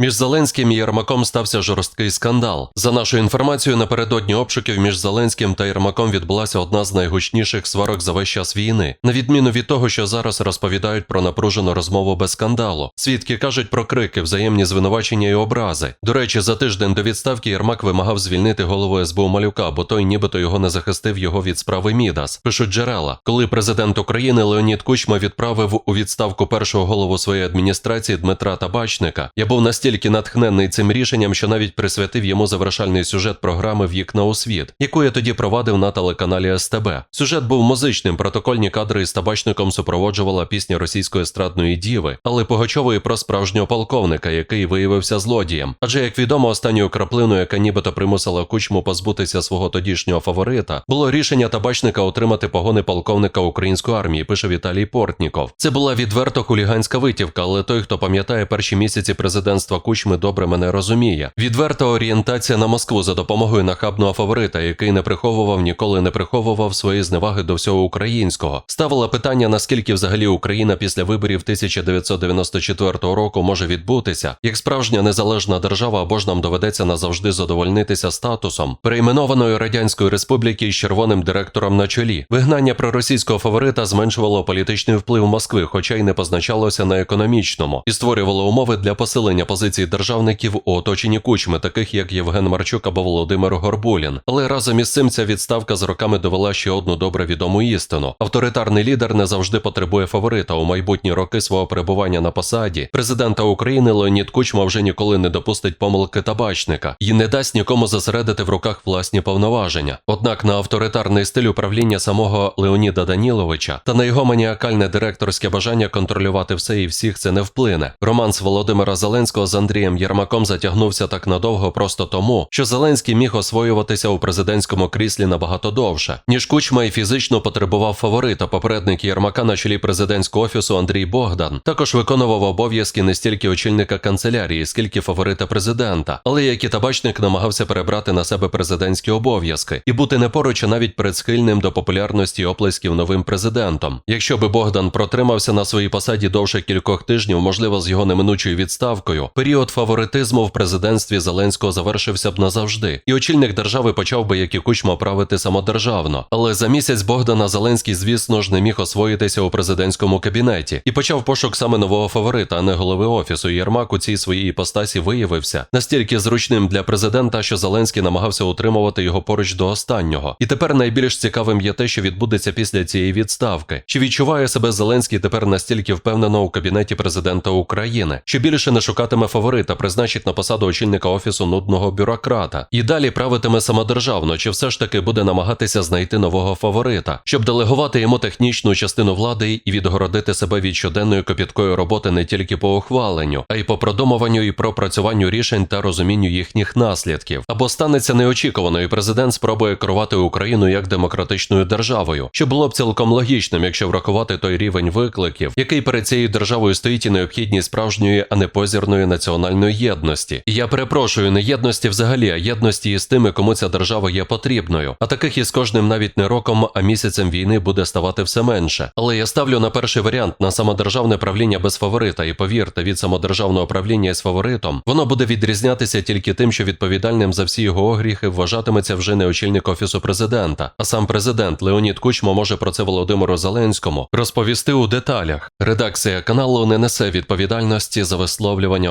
Між Зеленським і Єрмаком стався жорсткий скандал. За нашою інформацією, напередодні обшуків між Зеленським та Єрмаком відбулася одна з найгучніших сварок за весь час війни. На відміну від того, що зараз розповідають про напружену розмову без скандалу. Свідки кажуть про крики, взаємні звинувачення і образи. До речі, за тиждень до відставки Єрмак вимагав звільнити голову СБУ Малюка, бо той нібито його не захистив його від справи Мідас. Пишуть джерела. Коли президент України Леонід Кучма відправив у відставку першого голову своєї адміністрації Дмитра Табачника, я був настільки натхнений цим рішенням, що навіть присвятив йому завершальний сюжет програми В'їкна у світ, яку я тоді провадив на телеканалі СТБ. Сюжет був музичним, протокольні кадри із табачником супроводжувала пісня російської естрадної діви, але Погачової про справжнього полковника, який виявився злодієм. Адже, як відомо, останньою краплиною, яка нібито примусила кучму позбутися свого тодішнього фаворита, було рішення табачника отримати погони полковника української армії, пише Віталій Портніков. Це була відверто хуліганська витівка, але той, хто пам'ятає перші місяці президентства Кучми, добре мене розуміє. Відверта орієнтація на Москву за допомогою нахабного фаворита, який не приховував, ніколи не приховував свої зневаги до всього українського. Ставила питання, наскільки взагалі Україна після виборів 1994 року може відбутися, як справжня незалежна держава, або ж нам доведеться назавжди задовольнитися статусом перейменованої радянської республіки із червоним директором на чолі. Вигнання проросійського фаворита зменшувало політичний вплив Москви, хоча й не позначалося на економічному, і створювало умови для посилення позицій державників у оточенні кучми, таких як Євген Марчук або Володимир Горбулін. Але разом із цим ця відставка з роками довела ще одну добре відому істину: авторитарний лідер не завжди потребує фаворита у майбутні роки свого перебування на посаді. Президента України Леонід Кучма вже ніколи не допустить помилки табачника і не дасть нікому зосередити в руках власні повноваження. Однак на авторитарний стиль управління самого Леоніда Даніловича та на його маніакальне директорське бажання контролювати все і всіх це не вплине. Романс Володимира Зеленського з Андрієм Єрмаком затягнувся так надовго просто тому, що Зеленський міг освоюватися у президентському кріслі набагато довше, ніж Кучма і фізично потребував фаворита. Попередник Єрмака на чолі президентського офісу Андрій Богдан також виконував обов'язки не стільки очільника канцелярії, скільки фаворита президента, але як і табачник намагався перебрати на себе президентські обов'язки і бути не поруч, а навіть перед схильним до популярності оплесків новим президентом. Якщо би Богдан протримався на своїй посаді довше кількох тижнів, можливо, з його неминучою відставкою, період фаворитизму в президентстві Зеленського завершився б назавжди, і очільник держави почав би, як і кучма, правити самодержавно. Але за місяць Богдана Зеленський, звісно ж, не міг освоїтися у президентському кабінеті і почав пошук саме нового фаворита, а не голови офісу. Єрмак у цій своїй іпостасі виявився настільки зручним для президента, що Зеленський намагався утримувати його поруч до останнього. І тепер найбільш цікавим є те, що відбудеться після цієї відставки. Чи відчуває себе Зеленський тепер настільки впевнено у кабінеті президента України, що більше не шукатиме фаворита, призначить на посаду очільника офісу нудного бюрократа і далі правитиме самодержавно, чи все ж таки буде намагатися знайти нового фаворита, щоб делегувати йому технічну частину влади і відгородити себе від щоденної копіткої роботи не тільки по ухваленню, а й по продумуванню і пропрацюванню рішень та розумінню їхніх наслідків. Або станеться неочікувано, і президент спробує керувати Україну як демократичною державою, що було б цілком логічним, якщо врахувати той рівень викликів, який перед цією державою стоїть і необхідність справжньої, а не позірної національної єдності. І я перепрошую не єдності взагалі, а єдності із тими, кому ця держава є потрібною. А таких із кожним навіть не роком, а місяцем війни буде ставати все менше. Але я ставлю на перший варіант на самодержавне правління без фаворита, і повірте, від самодержавного правління із фаворитом воно буде відрізнятися тільки тим, що відповідальним за всі його огріхи вважатиметься вже не очільник офісу президента, а сам президент Леонід Кучмо може про це Володимиру Зеленському розповісти у деталях. Редакція каналу не несе відповідальності за висловлювання